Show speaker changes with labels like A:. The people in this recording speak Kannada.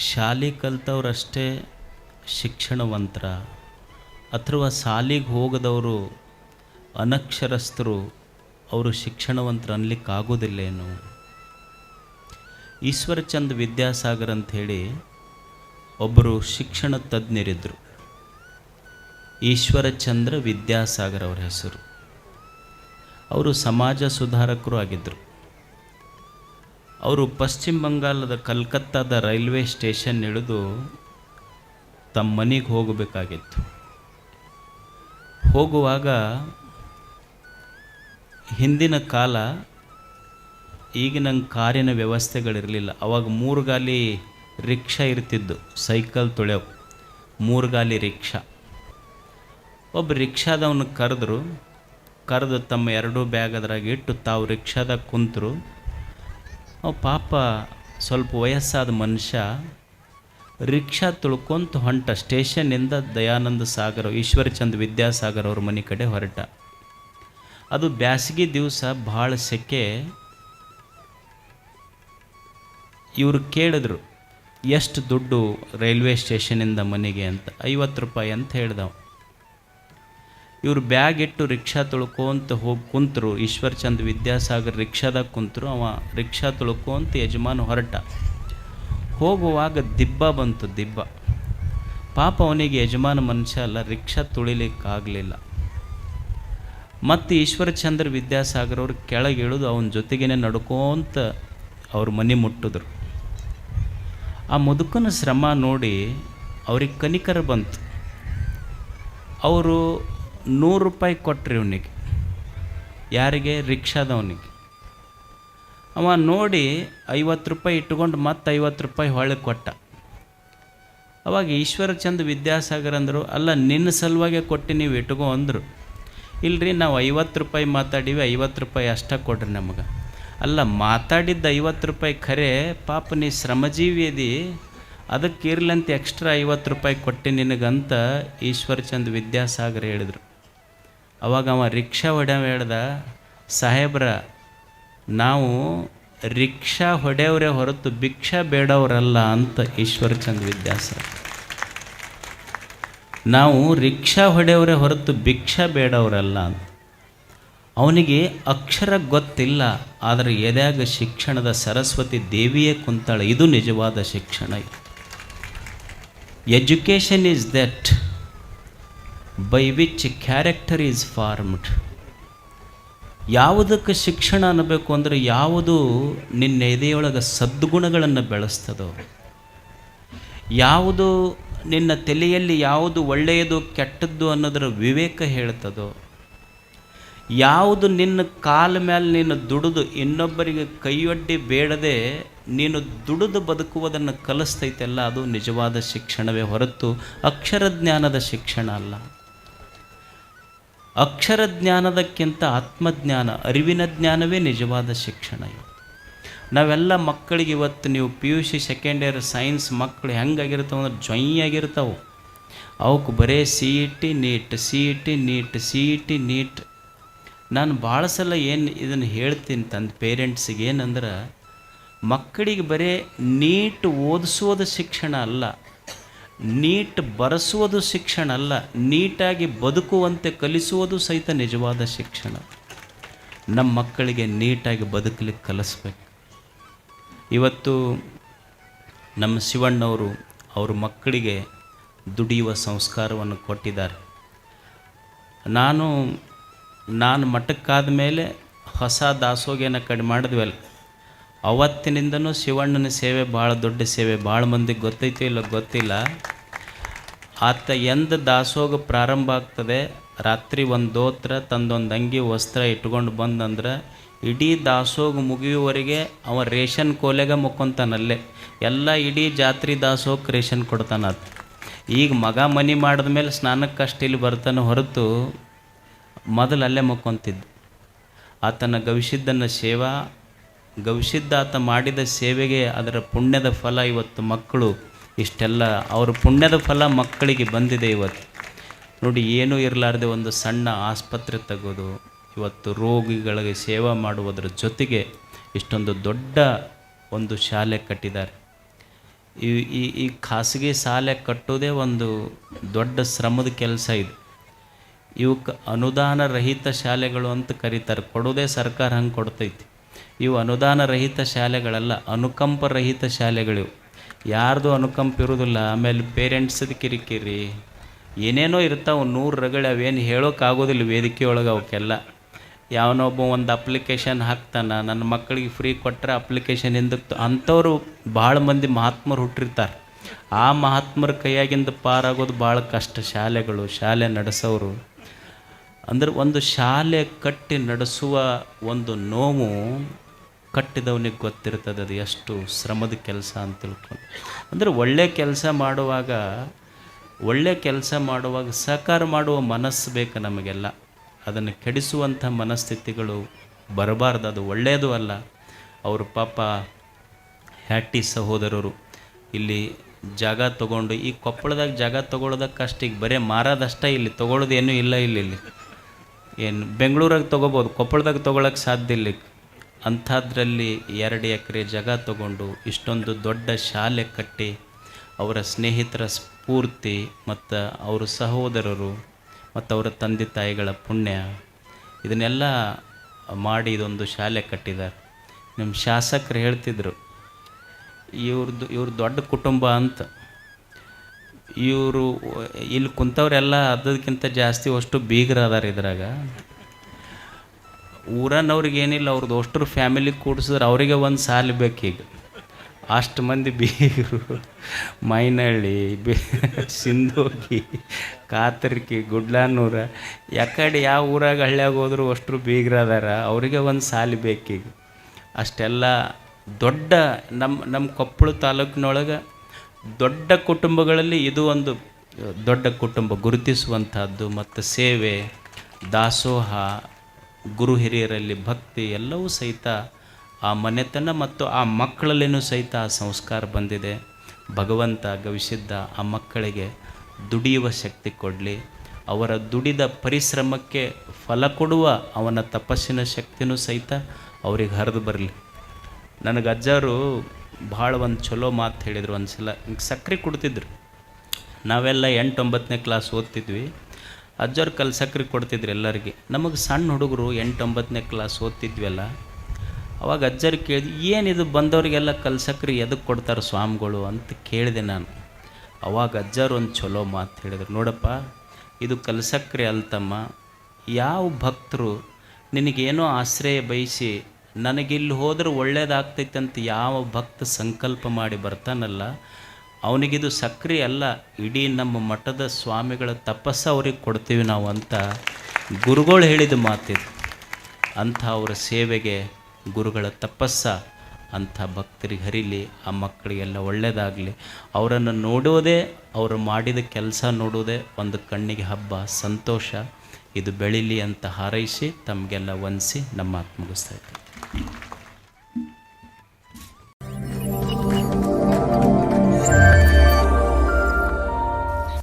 A: ಶಾಲೆ ಕಲ್ತವ್ರಷ್ಟೇ ಶಿಕ್ಷಣವಂತರ. ಅಥವಾ ಶಾಲಿಗೆ ಹೋಗದವರು ಅನಕ್ಷರಸ್ಥರು, ಅವರು ಶಿಕ್ಷಣವಂತರು ಅನ್ಲಿಕ್ಕಾಗೋದಿಲ್ಲೇನು? ಈಶ್ವರಚಂದ್ ವಿದ್ಯಾಸಾಗರ್ ಅಂಥೇಳಿ ಒಬ್ಬರು ಶಿಕ್ಷಣ ತಜ್ಞರಿದ್ದರು ಈಶ್ವರಚಂದ್ರ ವಿದ್ಯಾಸಾಗರ್ ಅವರ ಹೆಸರು. ಅವರು ಸಮಾಜ ಸುಧಾರಕರು ಆಗಿದ್ದರು ಅವರು ಪಶ್ಚಿಮ ಬಂಗಾಳದ ಕಲ್ಕತ್ತಾದ ರೈಲ್ವೆ ಸ್ಟೇಷನ್ ಇಳಿದು ತಮ್ಮ ಮನೆಗೆ ಹೋಗಬೇಕಾಗಿತ್ತು. ಹೋಗುವಾಗ ಹಿಂದಿನ ಕಾಲ ಈಗಿನ ಕಾರಿನ ವ್ಯವಸ್ಥೆಗಳಿರಲಿಲ್ಲ. ಅವಾಗ ಮೂರು ಗಾಲಿ ರಿಕ್ಷಾ ಇರ್ತಿದ್ದು ಸೈಕಲ್ ತೊಳೆವು ಮೂರು ಗಾಲಿ ರಿಕ್ಷಾ. ಒಬ್ಬ ರಿಕ್ಷಾದವನು ಕರೆದ್ರು, ಕರೆದು ತಮ್ಮ ಎರಡೂ ಬ್ಯಾಗ್ ಇಟ್ಟು ತಾವು ರಿಕ್ಷಾದಾಗ ಕುಂತರು ಪಾಪ ಸ್ವಲ್ಪ ವಯಸ್ಸಾದ ಮನುಷ್ಯ ರಿಕ್ಷಾ ತುಳ್ಕೊಂತ ಹೊಂಟ ಸ್ಟೇಷನ್ನಿಂದ ದಯಾನಂದ ಸಾಗರ್, ಈಶ್ವರಚಂದ್ ವಿದ್ಯಾಸಾಗರ್ ಅವ್ರ ಮನೆ ಕಡೆ ಹೊರಟ. ಅದು ಬ್ಯಾಸಗಿ ದಿವಸ ಭಾಳ ಸೆಕೆ. ಇವರು ಕೇಳಿದ್ರು, ಎಷ್ಟು ದುಡ್ಡು ರೈಲ್ವೆ ಸ್ಟೇಷನಿಂದ ಮನೆಗೆ? ಅಂತ. ಐವತ್ತು ರೂಪಾಯಿ ಅಂತ ಹೇಳ್ದವ. ಇವರು ಬ್ಯಾಗ್ ಇಟ್ಟು ರಿಕ್ಷಾ ತುಳ್ಕೊಂತ ಹೋಗಿ ಕುಂತರು. ಈಶ್ವರ್ಚಂದ್ ವಿದ್ಯಾಸಾಗರ್ ರಿಕ್ಷಾದಾಗ ಕುಂತರು. ಅವ ರಿಕ್ಷಾ ತುಳ್ಕೊಂತ ಯಜಮಾನ ಹೊರಟ. ಹೋಗುವಾಗ ದಿಬ್ಬ ಬಂತು, ದಿಬ್ಬ. ಪಾಪ ಅವನಿಗೆ ಯಜಮಾನ ಮನುಷ್ಯ ಅಲ್ಲ, ರಿಕ್ಷಾ ತುಳಿಲಿಕ್ಕಾಗಲಿಲ್ಲ. ಮತ್ತು ಈಶ್ವರಚಂದ್ರ ವಿದ್ಯಾಸಾಗರ್ ಅವರು ಕೆಳಗೆ ಇಳಿದು ಅವನ ಜೊತೆಗೇನೆ ನಡ್ಕೋಂತ ಅವ್ರ ಮನೆ ಮುಟ್ಟಿದ್ರು. ಆ ಮುದುಕನ ಶ್ರಮ ನೋಡಿ ಅವ್ರಿಗೆ ಕನಿಕರ ಬಂತು. ಅವರು ನೂರು ರೂಪಾಯಿ ಕೊಟ್ರಿ ಅವನಿಗೆ. ಯಾರಿಗೆ? ರಿಕ್ಷಾದವನಿಗೆ. ಅವ ನೋಡಿ ಐವತ್ತು ರೂಪಾಯಿ ಇಟ್ಕೊಂಡು ಮತ್ತೆ ಐವತ್ತು ರೂಪಾಯಿ ಹೊಳೆ ಕೊಟ್ಟ. ಅವಾಗ ಈಶ್ವರಚಂದ್ ವಿದ್ಯಾಸಾಗರ್ ಅಂದರು, ಅಲ್ಲ, ನಿನ್ನ ಸಲುವಾಗೆ ಕೊಟ್ಟು ನೀವು ಇಟ್ಕೊ ಅಂದರು. ಇಲ್ರಿ, ನಾವು ಐವತ್ತು ರೂಪಾಯಿ ಮಾತಾಡೀವಿ, ಐವತ್ತು ರೂಪಾಯಿ ಅಷ್ಟೇ ಕೊಡ್ರಿ ನಮಗೆ. ಅಲ್ಲ, ಮಾತಾಡಿದ್ದ ಐವತ್ತು ರೂಪಾಯಿ ಖರೆ, ಪಾಪ ನೀ ಶ್ರಮಜೀವಿ ಅದಿ ಅದಕ್ಕೆ ಇರ್ಲಂತ ಎಕ್ಸ್ಟ್ರಾ ಐವತ್ತು ರೂಪಾಯಿ ಕೊಟ್ಟು ನಿನಗಂತ ಈಶ್ವರಚಂದ್ ವಿದ್ಯಾಸಾಗರ್ ಹೇಳಿದರು. ಅವಾಗ ಅವ ರಿಕ್ಷಾ ಹೊಡೆಯವ ಹೇಳ್ದ ಸಾಹೇಬ್ರ, ನಾವು ರಿಕ್ಷಾ ಹೊಡೆಯವರೇ ಹೊರತು ಭಿಕ್ಷಾ ಬೇಡವರಲ್ಲ ಅಂತ ಈಶ್ವರಚಂದ್ ವಿದ್ಯಾಸರ ನಾವು ರಿಕ್ಷಾ ಹೊಡೆಯವರೇ ಹೊರತು ಭಿಕ್ಷಾ ಬೇಡವರಲ್ಲ ಅಂತ. ಅವನಿಗೆ ಅಕ್ಷರ ಗೊತ್ತಿಲ್ಲ, ಆದರೆ ಎದ್ಯಾಗ ಶಿಕ್ಷಣದ ಸರಸ್ವತಿ ದೇವಿಯೇ ಕುಂತಾಳೆ, ಇದು ನಿಜವಾದ ಶಿಕ್ಷಣ. Education is that. By which character is formed ಯಾವುದಕ್ಕೆ ಶಿಕ್ಷಣ ಅನ್ನಬೇಕು ಅಂದರೆ ಯಾವುದು ನಿನ್ನ ಎದೆಯೊಳಗೆ ಸದ್ಗುಣಗಳನ್ನು ಬೆಳೆಸ್ತದೋ, ಯಾವುದು ನಿನ್ನ ತಲೆಯಲ್ಲಿ ಯಾವುದು ಒಳ್ಳೆಯದು ಕೆಟ್ಟದ್ದು ಅನ್ನೋದರ ವಿವೇಕ ಹೇಳ್ತದೋ, ಯಾವುದು ನಿನ್ನ ಕಾಲ ಮೇಲೆ ನೀನು ದುಡಿದು ಇನ್ನೊಬ್ಬರಿಗೆ ಕೈಯೊಡ್ಡಿ ಬೇಡದೆ ನೀನು ದುಡಿದು ಬದುಕುವುದನ್ನು ಕಲಿಸ್ತೈತೆಲ್ಲ, ಅದು ನಿಜವಾದ ಶಿಕ್ಷಣವೇ ಹೊರತು ಅಕ್ಷರ ಜ್ಞಾನದ ಶಿಕ್ಷಣ ಅಲ್ಲ. ಅಕ್ಷರ ಜ್ಞಾನದಕ್ಕಿಂತ ಆತ್ಮಜ್ಞಾನ, ಅರಿವಿನ ಜ್ಞಾನವೇ ನಿಜವಾದ ಶಿಕ್ಷಣ ಇವತ್ತು ನಾವೆಲ್ಲ ಮಕ್ಕಳಿಗೆ ಇವತ್ತು ನೀವು P U C second year science ಮಕ್ಕಳು ಹೆಂಗಾಗಿರ್ತಾವೆ ಅಂದ್ರೆ ಜೊಯ್ಯಾಗಿರ್ತಾವೆ ಅವಕ್ಕೆ ಬರೇ C E T NEET C E T NEET C E T NEET ನಾನು ಭಾಳ ಸಲ ಏನು ಇದನ್ನು ಹೇಳ್ತೀನಿ ತಂದು ಪೇರೆಂಟ್ಸಿಗೆ ಏನಂದ್ರೆ, ಮಕ್ಕಳಿಗೆ ಬರೇ ನೀಟ್ ಓದಿಸೋದು ಶಿಕ್ಷಣ ಅಲ್ಲ. ನೀಟ್ ಬರೆಸುವುದು ಶಿಕ್ಷಣ ಅಲ್ಲ, ನೀಟಾಗಿ ಬದುಕುವಂತೆ ಕಲಿಸುವುದು ಸಹಿತ ನಿಜವಾದ ಶಿಕ್ಷಣ. ನಮ್ಮ ಮಕ್ಕಳಿಗೆ ನೀಟಾಗಿ ಬದುಕಲಿಕ್ಕೆ ಕಲಿಸ್ಬೇಕು. ಇವತ್ತು ನಮ್ಮ ಶಿವಣ್ಣವರು ಅವ್ರ ಮಕ್ಕಳಿಗೆ ದುಡಿಯುವ ಸಂಸ್ಕಾರವನ್ನು ಕೊಟ್ಟಿದ್ದಾರೆ. ನಾನು ನಾನು ಮಠಕ್ಕಾದ ಮೇಲೆ ಹೊಸ ದಾಸೋಗೇನ ಕಡಿಮೆ ಮಾಡಿದ್ವಲ್ಲ ಅವತ್ತಿನಿಂದನೂ ಶಿವಣ್ಣನ ಸೇವೆ ಭಾಳ ದೊಡ್ಡ ಸೇವೆ. ಭಾಳ ಮಂದಿಗೆ ಗೊತ್ತೈತೋ ಇಲ್ಲ ಗೊತ್ತಿಲ್ಲ. ಆತ ಎಂದ ದಾಸೋಗ ಪ್ರಾರಂಭ ಆಗ್ತದೆ. ರಾತ್ರಿ ಒಂದು ದೋತ್ರ ತಂದೊಂದು ಅಂಗಿ ವಸ್ತ್ರ ಇಟ್ಕೊಂಡು ಬಂದಂದ್ರೆ ಇಡೀ ದಾಸೋಗ ಮುಗಿಯುವವರೆಗೆ ಅವ ರೇಷನ್ ಕೋಲೆಗೆ ಮುಕ್ಕೊಂತಾನಲ್ಲೇ. ಎಲ್ಲ ಇಡೀ ಜಾತ್ರೆ ದಾಸೋಗ ರೇಷನ್ ಕೊಡ್ತಾನ ಆತ. ಈಗ ಮಗ ಮನಿ ಮಾಡಿದ ಮೇಲೆ ಸ್ನಾನಕ್ಕೆ ಅಷ್ಟು ಇಲ್ಲಿ ಬರ್ತಾನೆ ಹೊರತು ಮೊದಲು ಅಲ್ಲೇ ಮುಕ್ಕೊಂತಿದ್ದು. ಆತನ ಗವಿಸಿದ್ದನ ಸೇವಾ ಗವಿಸಿದ್ದ ಆತ ಮಾಡಿದ ಸೇವೆಗೆ ಅದರ ಪುಣ್ಯದ ಫಲ ಇವತ್ತು ಮಕ್ಕಳು, ಇಷ್ಟೆಲ್ಲ ಅವ್ರ ಪುಣ್ಯದ ಫಲ ಮಕ್ಕಳಿಗೆ ಬಂದಿದೆ ಇವತ್ತು. ನೋಡಿ, ಏನೂ ಇರಲಾರ್ದೆ ಒಂದು ಸಣ್ಣ ಆಸ್ಪತ್ರೆ ತೆಗೋದು ಇವತ್ತು ರೋಗಿಗಳಿಗೆ ಸೇವಾ ಮಾಡುವುದರ ಜೊತೆಗೆ ಇಷ್ಟೊಂದು ದೊಡ್ಡ ಒಂದು ಶಾಲೆ ಕಟ್ಟಿದ್ದಾರೆ. ಈ ಈ ಈ ಖಾಸಗಿ ಶಾಲೆ ಕಟ್ಟೋದೇ ಒಂದು ದೊಡ್ಡ ಶ್ರಮದ ಕೆಲಸ ಇದು. ಇವಕ್ಕೆ ಅನುದಾನ ರಹಿತ ಶಾಲೆಗಳು ಅಂತ ಕರೀತಾರೆ. ಕೊಡೋದೇ ಸರ್ಕಾರ ಹಂಗೆ ಕೊಡ್ತೈತಿ. ಇವು ಅನುದಾನ ರಹಿತ ಶಾಲೆಗಳಲ್ಲ ಅನುಕಂಪ ರಹಿತ ಶಾಲೆಗಳಿವು. ಯಾರ್ದು ಅನುಕಂಪ ಇರೋದಿಲ್ಲ ಆಮೇಲೆ ಪೇರೆಂಟ್ಸದ ಕಿರಿಕಿರಿ. ಏನೇನೋ ಇರ್ತಾವೆ, ನೂರು ರಗಳೆ ಅವೇನು ಹೇಳೋಕ್ಕಾಗೋದಿಲ್ಲ ವೇದಿಕೆಯೊಳಗೆ ಅವಕ್ಕೆಲ್ಲ. ಯಾವನೊಬ್ಬ ಒಂದು ಅಪ್ಲಿಕೇಶನ್ ಹಾಕ್ತಾನೆ, ನನ್ನ ಮಕ್ಕಳಿಗೆ ಫ್ರೀ ಕೊಟ್ಟರೆ ಅಪ್ಲಿಕೇಶನ್ ಹಿಂದಕ್ಕೆ ಅಂಥವ್ರು ಭಾಳ ಮಂದಿ ಮಹಾತ್ಮರು ಹುಟ್ಟಿರ್ತಾರೆ. ಆ ಮಹಾತ್ಮರ ಕೈಯಾಗಿಂದ ಪಾರಾಗೋದು ಭಾಳ ಕಷ್ಟ. ಶಾಲೆಗಳು, ಶಾಲೆ ನಡೆಸೋರು. ಅಂದ್ರೆ ಒಂದು ಶಾಲೆ ಕಟ್ಟಿ ನಡೆಸುವ ಒಂದು ನೋವು ಕಟ್ಟಿದವನಿಗೆ ಗೊತ್ತಿರ್ತದೆ ಅದು ಎಷ್ಟು ಶ್ರಮದ ಕೆಲಸ ಅಂತ ತಿಳ್ಕೊಂಡು. ಅಂದರೆ ಒಳ್ಳೆ ಕೆಲಸ ಮಾಡುವಾಗ, ಒಳ್ಳೆ ಕೆಲಸ ಮಾಡುವಾಗ ಸಹಕಾರ ಮಾಡುವ ಮನಸ್ಸು ಬೇಕು ನಮಗೆಲ್ಲ. ಅದನ್ನು ಕೆಡಿಸುವಂಥ ಮನಸ್ಥಿತಿಗಳು ಬರಬಾರ್ದು, ಅದು ಒಳ್ಳೆಯದು ಅಲ್ಲ. ಅವರು ಪಾಪ ಹ್ಯಾಟಿ ಸಹೋದರರು, ಇಲ್ಲಿ ಜಾಗ ತಗೊಂಡು, ಈ ಕೊಪ್ಪಳದಾಗ ಜಾಗ ತೊಗೊಳೋದಕ್ಕಷ್ಟು ಈಗ ಬರೀ ಮಾರೋದಷ್ಟೇ ಇಲ್ಲಿ ತಗೊಳ್ಳೋದೇನೂ ಇಲ್ಲ ಇಲ್ಲಿ ಇಲ್ಲಿ. ಏನು ಬೆಂಗಳೂರಾಗ ತೊಗೋಬೋದು, ಕೊಪ್ಪಳದಾಗ ತೊಗೊಳಕ್ಕೆ ಸಾಧ್ಯ ಇಲ್ಲ. ಅಂಥದ್ರಲ್ಲಿ ಎರಡು ಎಕರೆ ಜಾಗ ತಗೊಂಡು ಇಷ್ಟೊಂದು ದೊಡ್ಡ ಶಾಲೆ ಕಟ್ಟಿ ಅವರ ಸ್ನೇಹಿತರ ಸ್ಫೂರ್ತಿ ಮತ್ತು ಅವರ ಸಹೋದರರು ಮತ್ತು ಅವರ ತಂದೆ ತಾಯಿಗಳ ಪುಣ್ಯ, ಇದನ್ನೆಲ್ಲ ಮಾಡಿ ಇದೊಂದು ಶಾಲೆ ಕಟ್ಟಿದ್ದಾರೆ ನಿಮ್ಮ ಶಾಸಕರು ಹೇಳ್ತಿದ್ರು ಇವ್ರದ್ದು ಇವ್ರ ದೊಡ್ಡ ಕುಟುಂಬ ಅಂತ ಇವರು, ಇಲ್ಲಿ ಕುಂತವ್ರೆಲ್ಲ ಅದಕ್ಕಿಂತ ಜಾಸ್ತಿ ಅಷ್ಟು ಬೀಗರು ಇದ್ರಾಗ. ಊರನ್ನವ್ರಿಗೆ ಏನಿಲ್ಲ ಅವ್ರದ್ದು ಅಷ್ಟರು ಫ್ಯಾಮಿಲಿ ಕೂಡಿಸಿದ್ರೆ ಅವರಿಗೆ ಒಂದು ಸಾಲ ಬೇಕೀಗ ಅಷ್ಟು ಮಂದಿ ಬೀಗರು ಮೈನಹಳ್ಳಿ ಬಿ ಸಿಂಧೋಗಿ ಕಾತರ್ಕಿ, ಗುಡ್ಲಾನೂರ. ಯಾಕಡೆ ಯಾವ ಊರಾಗ ಹಳ್ಳ್ಯಾಗ ಹೋದ್ರು ಅಷ್ಟರು ಬೀಗರ ಅವರಿಗೆ ಒಂದು ಸಾಲಿ ಬೇಕೀಗ ಅಷ್ಟೆಲ್ಲ ದೊಡ್ಡ ನಮ್ಮ ನಮ್ಮ ಕೊಪ್ಪಳ ತಾಲೂಕಿನೊಳಗೆ ದೊಡ್ಡ ಕುಟುಂಬಗಳಲ್ಲಿ ಇದು ಒಂದು ದೊಡ್ಡ ಕುಟುಂಬ ಗುರುತಿಸುವಂಥದ್ದು ಮತ್ತು ಸೇವೆ, ದಾಸೋಹ, ಗುರು ಹಿರಿಯರಲ್ಲಿ ಭಕ್ತಿ ಎಲ್ಲವೂ ಸಹಿತ ಆ ಮನೆತನ ಮತ್ತು ಆ ಮಕ್ಕಳಲ್ಲಿನೂ ಸಹಿತ ಆ ಸಂಸ್ಕಾರ ಬಂದಿದೆ. ಭಗವಂತ ಗವಿಸಿದ್ದ ಆ ಮಕ್ಕಳಿಗೆ ದುಡಿಯುವ ಶಕ್ತಿ ಕೊಡಲಿ. ಅವರ ದುಡಿದ ಪರಿಶ್ರಮಕ್ಕೆ ಫಲ ಕೊಡುವ ಅವನ ತಪಸ್ಸಿನ ಶಕ್ತಿನೂ ಸಹಿತ ಅವ್ರಿಗೆ ಹರಿದು ಬರಲಿ. ನನಗೆ ಅಜ್ಜವರು ಭಾಳ ಒಂದು ಚಲೋ ಮಾತು ಹೇಳಿದರು ಒಂದು ಸಲ ಹಿಂಗೆ ಸಕ್ಕರೆ ಕೊಡ್ತಿದ್ರು. ನಾವೆಲ್ಲ ಎಂಟು ಒಂಬತ್ತನೇ ಕ್ಲಾಸ್ ಓದ್ತಿದ್ವಿ. ಅಜ್ಜವ್ರು ಕಲ್ ಸಕ್ಕರೆ ಕೊಡ್ತಿದ್ರು ಎಲ್ಲರಿಗೆ. ನಮಗೆ ಸಣ್ಣ ಹುಡುಗರು ಎಂಟು ಒಂಬತ್ತನೇ ಕ್ಲಾಸ್ ಓದ್ತಿದ್ವಲ್ಲ, ಅವಾಗ ಅಜ್ಜರು ಕೇಳಿದ್ವಿ ಏನಿದು ಬಂದವರಿಗೆಲ್ಲ ಕಲ್ ಸಕ್ಕರೆ ಎದಕ್ಕೆ ಕೊಡ್ತಾರೆ ಸ್ವಾಮಿಗಳು? ಅಂತ ಕೇಳಿದೆ ನಾನು. ಅವಾಗ ಅಜ್ಜರು ಒಂದು ಚಲೋ ಮಾತು ಹೇಳಿದರು. ನೋಡಪ್ಪ, ಇದು ಕಲ್ಸಕ್ರೆ ಅಲ್ತಮ್ಮ, ಯಾವ ಭಕ್ತರು ನಿನಗೇನೋ ಆಶ್ರಯ ಬಯಸಿ ನನಗಿಲ್ಲಿ ಹೋದ್ರೆ ಒಳ್ಳೇದಾಗ್ತೈತೆ ಅಂತ ಯಾವ ಭಕ್ತ ಸಂಕಲ್ಪ ಮಾಡಿ ಬರ್ತಾನಲ್ಲ, ಅವನಿಗಿದು ಸಕ್ರಿ ಅಲ್ಲ, ಇಡೀ ನಮ್ಮ ಮಠದ ಸ್ವಾಮಿಗಳ ತಪಸ್ಸು ಅವ್ರಿಗೆ ಕೊಡ್ತೀವಿ ನಾವು ಅಂತ ಗುರುಗಳು ಹೇಳಿದ ಮಾತಿದು. ಅಂಥ ಅವರ ಸೇವೆಗೆ ಗುರುಗಳ ತಪಸ್ಸ, ಅಂಥ ಭಕ್ತರಿಗೆ ಹರಿಲಿ, ಆ ಮಕ್ಕಳಿಗೆಲ್ಲ ಒಳ್ಳೆಯದಾಗಲಿ ಅವರನ್ನು ನೋಡುವುದೇ ಅವರು ಮಾಡಿದ ಕೆಲಸ ನೋಡುವುದೇ ಒಂದು ಕಣ್ಣಿಗೆ ಹಬ್ಬ, ಸಂತೋಷ. ಇದು ಬೆಳೀಲಿ ಅಂತ ಹಾರೈಸಿ, ತಮಗೆಲ್ಲ ವಂದಿಸಿ ನಮ್ಮ ಮುಗಿಸ್ತಾ ಇದ್ದೀನಿ